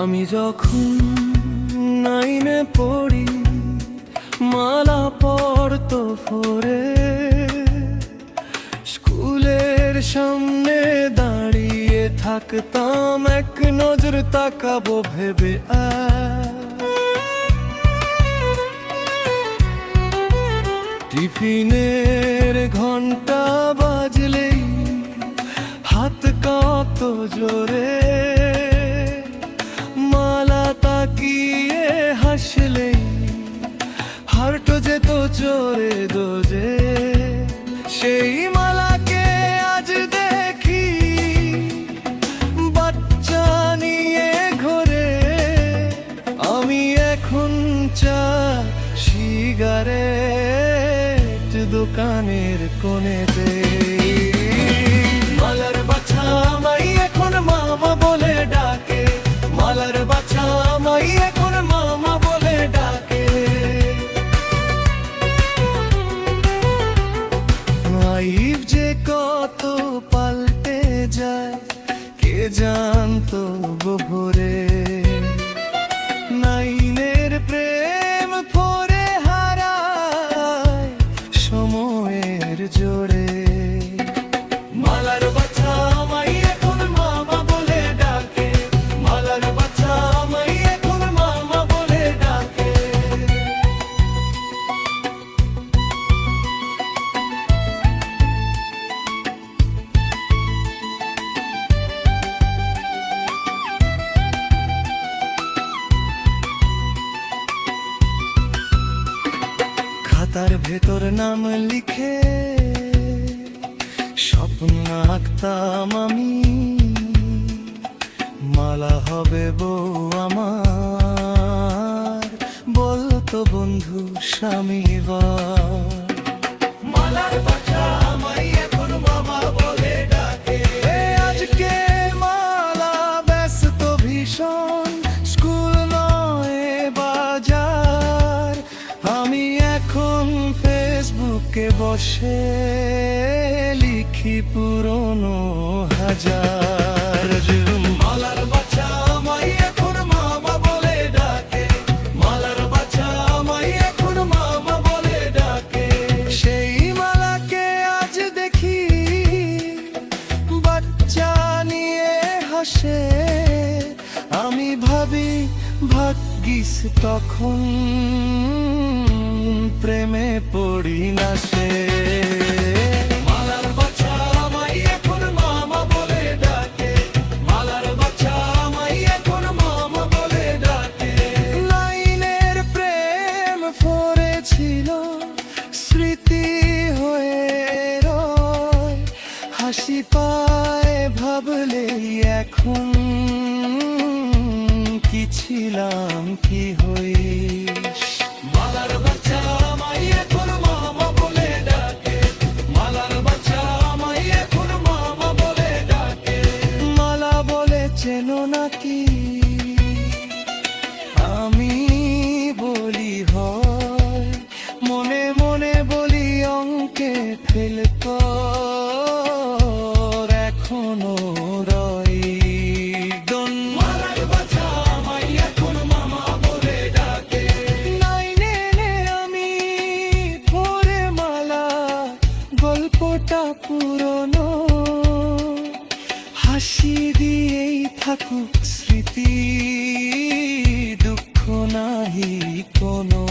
আমি যখন নাইনে পড়ি, মালা পড়তো ফোরে স্কুলের সামনে দাঁড়িয়ে থাকতাম, এক নজর তাকাবো ভেবে টিফিনের ঘণ্টা বাজলেই হাত কত জোরে। জোরে দোজে, সেই মালাকে আজ দেখি। বাচ্চা নিয়ে ঘরে, আমি এখন চা সিগারেট দোকানের কোণেতে। মালার বাচ্চা আমাই এখন মামা বলে ডাকে। মালার বাচ্চা আমাই যে কত পাল্টে যায় কে জানতো গোভরে খাতার ভেতর নাম লিখে স্বপ্ন আঁকতাম আমি। মালা হবে বউ আমার। বলতো বন্ধু স্বামী মালার বাচ্চা ফেসবুকে বসে লিখি পুরনো হাজার। মালার মামা বলে ডাকে। মালার মামা বলে ডাকে। সেই মালাকে আজ দেখি বাচ্চা নিয়ে হাসে। আমি ভাবি, ভাগ্যিস তখন প্রেমে পড়ি না সে। মালার বাচ্চা এখন মামা বলে ডাকে। মালার বাচ্চা এখন মামা বলে ডাকে। লাইনের প্রেম ফরেছিল স্মৃতি হয়ে রয়। হাসি পায় ভাবলেই এখন কি ছিলাম কি হইস পুরনো। হাসি দিয়েই থাকুক স্মৃতি দুঃখ নাহি কোনো।